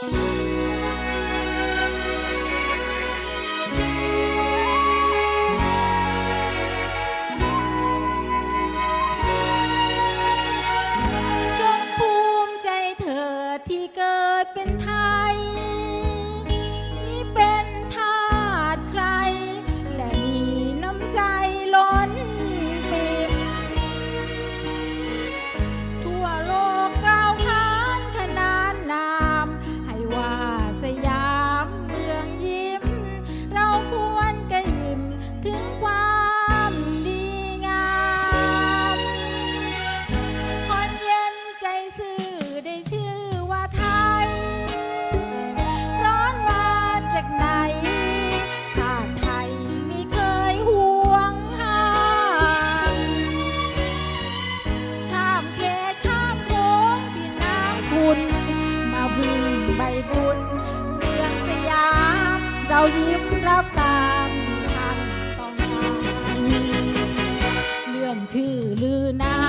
จงภูมิใจเถิดที่เกิดเป็นไท ยิ้มรับตามที่ท่านต้องการเรื่องชื่อลือนาม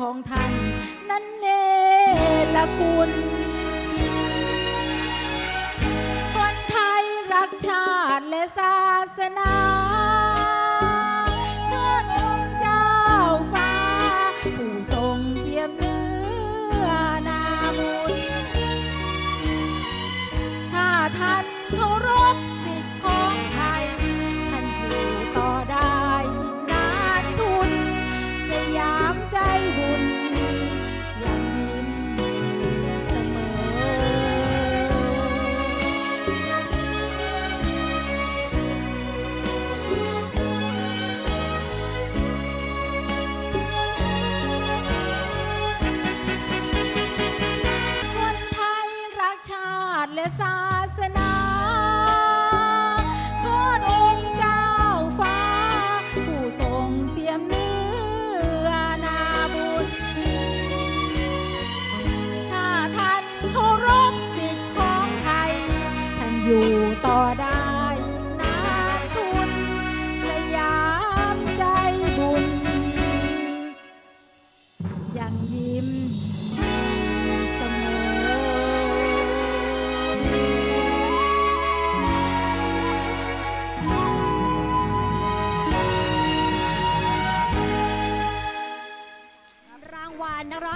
ของท่าน นั้นเนรคุณคนไทยรักชาติและศาสนา และศาสนาเทิดองค์เจ้าฟ้า ผู้ทรงเปี่ยมเนื้อนาบุญถ้าท่านเคารพสิทธิของไทย ท่านอยู่ต่อได้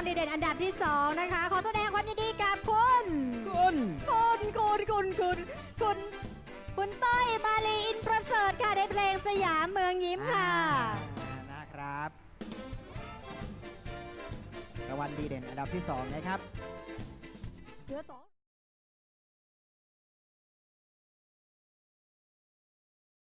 ดีเด่นอันดับที่ 2 นะคะ ขอแสดงความยินดีกับคุณคุณคุณคุณคุณคุณคุณคุณต้อยมาลีอินประเสริฐค่ะในเพลงสยามเมืองยิ้มค่ะอ่านะครับรางวัลดีเด่นอันดับที่ 2 นะครับเหลือสอง